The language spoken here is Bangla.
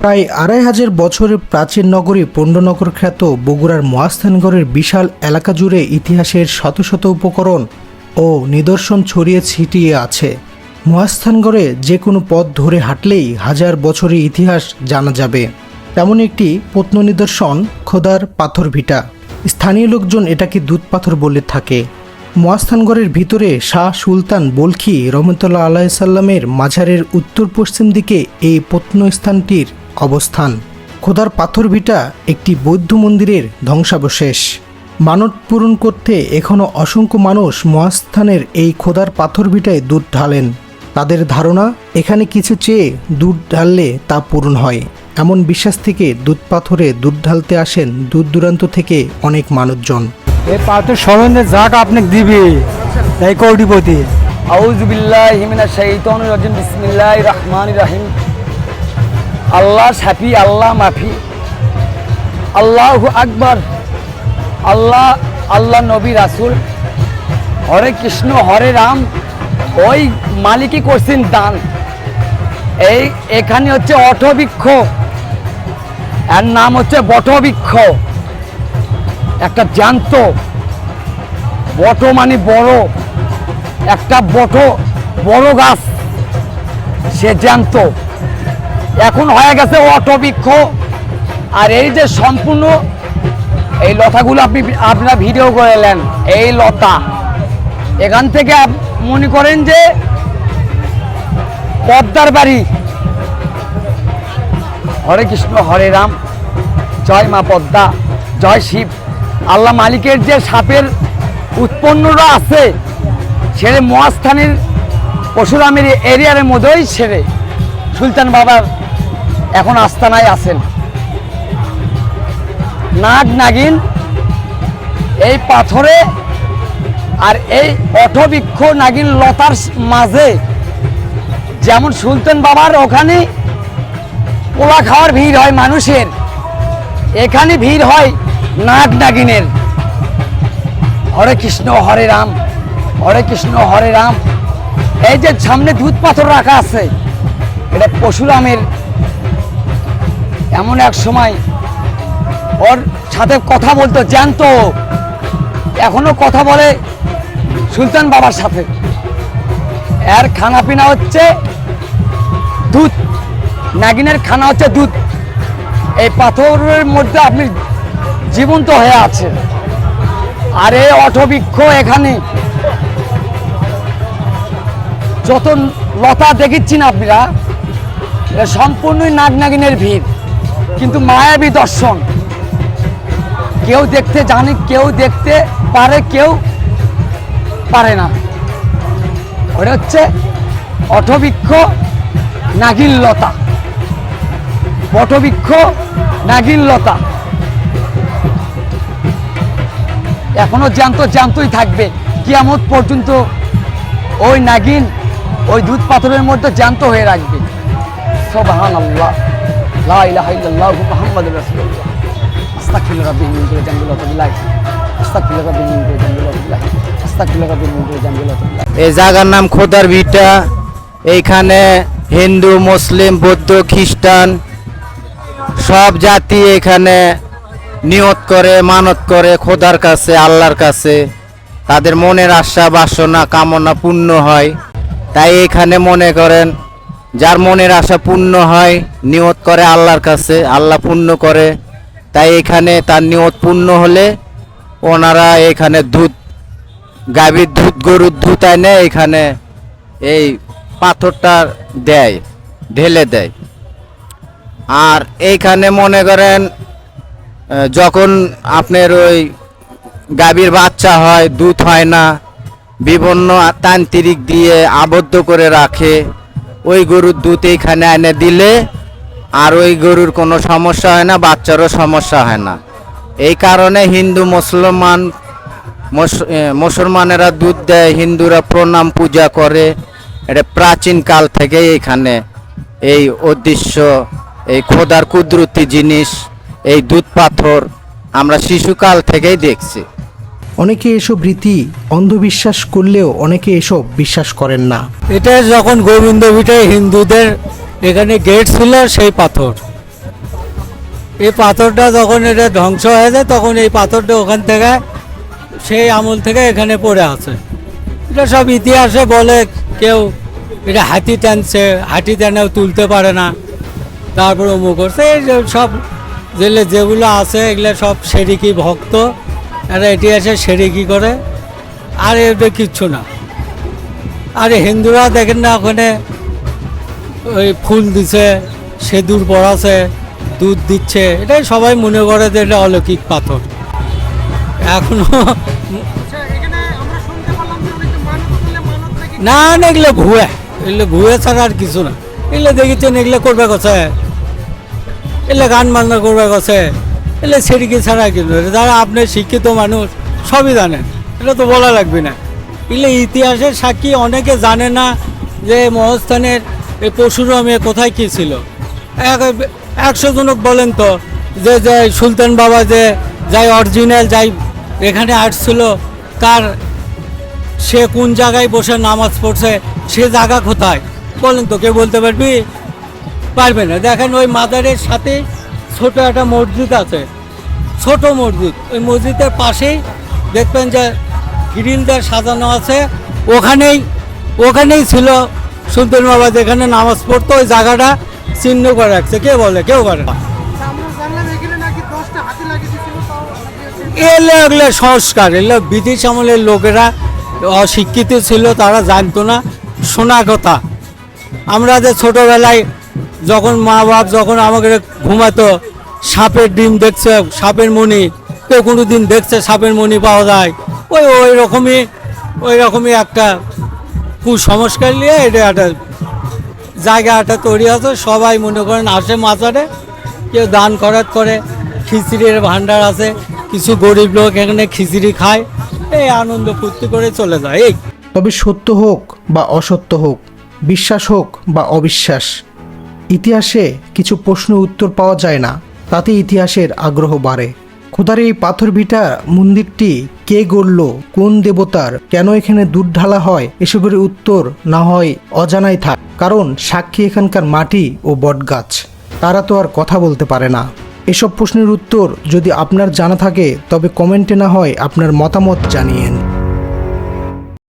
প্রায় আড়াই হাজার বছরের প্রাচীন নগরী পণ্ডনগর খ্যাত বগুড়ার মহাস্থানগড়ের বিশাল এলাকা জুড়ে ইতিহাসের শত শত উপকরণ ও নিদর্শন ছড়িয়ে ছিটিয়ে আছে। মহাস্থানগড়ে যে কোনো পথ ধরে হাঁটলেই হাজার বছরের ইতিহাস জানা যাবে। তেমন একটি প্রত্ন নিদর্শন খোদার পাথর ভিটা। স্থানীয় লোকজন এটাকে দুধ পাথর বলে থাকে। মহাস্থানগড়ের ভিতরে শাহ সুলতান বলখি রহমতুল্লাহ আলাইসাল্লামের মাঝারের উত্তর পশ্চিম দিকে এই প্রত্নস্থানটির অবস্থান। খোদার পাথর ভিটা একটি বৌদ্ধ মন্দিরের ধ্বংসাবশেষ। মানত পূরণ করতে এখনও অসংখ্য মানুষ মহাস্থানের এই খোদার পাথর ভিটায় দুধ ঢালেন। তাদের ধারণা এখানে কিছু চেয়ে দুধ ঢাললে তা পূরণ হয়। এমন বিশ্বাস থেকে দুধ পাথরে দুধ ঢালতে আসেন দূর দূরান্ত থেকে অনেক মানুষজন। এই পাথর সম্বন্ধে যাটা আপনি দিবে এই কৌটিপতি। আউজুবিল্লাহ হিমিনা বিসমিল্লাহ রহমান রাহিম। আল্লাহ সাফি, আল্লাহ মাফি, আল্লাহ আকবর, আল্লাহ আল্লাহ নবী রাসুল, হরে কৃষ্ণ, হরে রাম, ওই মালিকই করছেন দান। এই, এখানে হচ্ছে অটবৃক্ষ এর নাম হচ্ছে বটবৃক্ষ একটা জ্যান্ত, বট মানে বড়, একটা বট, বড় গাছ, সে জ্যান্ত। এখন হয়ে গেছে অটবৃক্ষ আর এই যে সম্পূর্ণ এই লতাগুলো আপনি আপনারা ভিডিও করে এলেন এই লতা। এখান থেকে মনে করেন যে পদ্মার বাড়ি। হরে কৃষ্ণ, হরে রাম। জয় মা পদ্মা, জয় শিব। আল্লাহ মালিকের যে সাপের উৎপন্নরা আছে, সেরে মহাস্থানের পশুরামের এরিয়ার মধ্যেই সেরে। সুলতান বাবার এখন আস্তানায় আছেন। নাগ নাগিন, এই পাথরে আর এই অঠবৃক্ষ নাগিন লতার মাঝে, যেমন সুলতান বাবার ওখানে পোলা খাওয়ার ভিড় হয় মানুষের, এখানে ভিড় হয় নাগ নাগিনের। হরে কৃষ্ণ, হরে রাম, হরে কৃষ্ণ, হরে রাম। এই যে সামনে দুধ পাথর রাখা আছে, এটা পশুরামের এমন এক সময় ওর সাথে কথা বলতো, জ্যান্ত এখনও কথা বলে সুলতান বাবার সাথে। এর খানা পিনা হচ্ছে দুধ। নাগিনের খানা হচ্ছে দুধ। এই পাথরের মধ্যে আপনি জীবন্ত হয়ে আছে আর এই অটবৃক্ষ এখানে যত লতা দেখেছি না আপনারা সম্পূর্ণই নাগ নাগিনের ভিড়। কিন্তু মায়াবী দর্শন। কেউ দেখতে জানে, কেউ দেখতে পারে, কেউ পারে না। ওটা হচ্ছে অটবৃক্ষ নাগিন লতা বটবৃক্ষ নাগিন লতা এখনও জ্যান্ত জ্যান্তই থাকবে। কিয়ামত পর্যন্ত ওই নাগিন ওই দুধ পাথরের মধ্যে জ্যান্ত হয়ে রাখবে। সোবাহান আল্লাহ এই জায়গার নাম খোদার ভিটা। এইখানে হিন্দু, মুসলিম, বৌদ্ধ, খ্রিস্টান সব জাতি এখানে নিয়ত করে, মানত করে খোদার কাছে, আল্লাহর কাছে। তাদের মনের আশা, বাসনা, কামনা পূর্ণ হয়। তাই এখানে মনে করেন যার মনের আশা পূর্ণ হয়, নিয়ত করে আল্লাহর কাছে, আল্লাহ পূর্ণ করে। তাই এখানে তার নিয়ত পূর্ণ হলে ওনারা এখানে দুধ, গাভীর দুধ, গরুর দুধ এনে এখানে এই পাথরটা দেয়, ঢেলে দেয়। আর এইখানে মনে করেন যখন আপনার ওই গাভীর বাচ্চা হয়, দুধ হয় না, বিভিন্ন তান্ত্রিক দিয়ে আবদ্ধ করে রাখে ওই গরুর দুধ এইখানে এনে দিলে আর ওই গরুর কোনো সমস্যা হয় না, বাচ্চারও সমস্যা হয় না। এই কারণে হিন্দু, মুসলমান মুসলমানেরা দুধ দেয়, হিন্দুরা প্রণাম, পূজা করে। এটা প্রাচীন কাল থেকে এখানে এই উদ্দেশ্য এই খোদার কুদরতি জিনিস, এই দুধ পাথর আমরা শিশুকাল থেকেই দেখছি। অনেকে এসব রীতি অন্ধবিশ্বাস করলেও অনেকে এসব বিশ্বাস করেন না। এটা যখন গোবিন্দ ভিটে হিন্দুদের এখানে গেট ছিল, সেই পাথর। এই পাথরটা যখন এটা ধ্বংস হয়ে যায়, তখন এই পাথরটা ওখান থেকে, সেই আমল থেকে এখানে পড়ে আছে। এটা সব ইতিহাসে বলে কেউ এটা হাতি টানছে, হাতি টানেও তুলতে পারে না। তারপর অমুক করছে, এই সব যেগুলো যেগুলো আছে, এগুলো সব সেরিকি ভক্ত এরা এটি এসে সেরিকি করে? আর এটা কিচ্ছু না। আর হিন্দুরা দেখেন না ওখানে ওই ফুল দিছে সেদুর পড়াছে দুধ দিচ্ছে। এটাই সবাই মনে করে যে এটা অলৌকিক পাথর। এখনও না না এগুলো ভুয়া। এগুলো ভুয়া ছাড়া আর কিছু না। এগুলো দেখেছেন এগুলো করবে কথা এগুলো গান বাজনা করবে কথা এগুলো সেদিকে ছাড়া না। যারা আপনি শিক্ষিত মানুষ, সবই জানেন। এটা তো বলা লাগবে না। এগুলো ইতিহাসের সাক্ষী অনেকে জানে না যে মহস্থানের এই পশুরামে কোথায় কী ছিল। এক- একশো জনক বলেন তো, যে যে সুলতান বাবা যে, যাই অরিজিনাল যাই এখানে আসছিল তার সে কোন জায়গায় বসে নামাজ পড়ছে, সে জায়গা কোথায়? বলেন তো কে বলতে পারবি? পারবে না। দেখেন ওই মাদারের সাথে ছোট একটা মসজিদ আছে। ছোট মসজিদ। ওই মসজিদের পাশেই দেখবেন যে গ্রিল দিয়ে সাজানো আছে। ওখানেই ওখানেই ছিল সুলতান বাবা যেখানে নামাজ পড়তো, ওই জায়গাটা চিহ্ন করে রাখছে। কে বলে? কেউ করে না। এগুলো এগুলো সংস্কার এগুলো ব্রিটিশ আমলের লোকেরা অশিক্ষিত ছিল, তারা জানতো না। শোনা কথা। আমরা যে ছোটোবেলায় যখন মা বাপ যখন আমাকে ঘুমাতো, সাপের ডিম দেখছে, সাপের মণি, কেউ কোনো দিন দেখছে সাপের মণি পাওয়া যায়। ওই ওই রকমই ওই রকমই একটা কুসংস্কার নিয়ে এটা একটা জায়গা একটা তৈরি আছে সবাই মনে করেন আসে মাজারে, কেউ দান করাত করে, খিচড়ির ভান্ডার আছে, কিছু গরিব লোক এখানে খিচড়ি খায়, এই আনন্দ ফুর্তি করে চলে যায়, এই। তবে সত্য হোক বা অসত্য হোক, বিশ্বাস হোক বা অবিশ্বাস ইতিহাসে কিছু প্রশ্ন উত্তর পাওয়া যায় না, তাতে ইতিহাসের আগ্রহ বাড়ে। খোদার এই পাথর ভিটা মন্দিরটি কে গড়ল, কোন দেবতার, কেন এখানে দুধ ঢালা হয়, এসবের উত্তর না হয় অজানাই থাক, কারণ সাক্ষী এখানকার মাটি ও বটগাছ। তারা তো আর কথা বলতে পারে না। এসব প্রশ্নের উত্তর যদি আপনার জানা থাকে, তবে কমেন্টে না হয় আপনার মতামত জানিয়েন।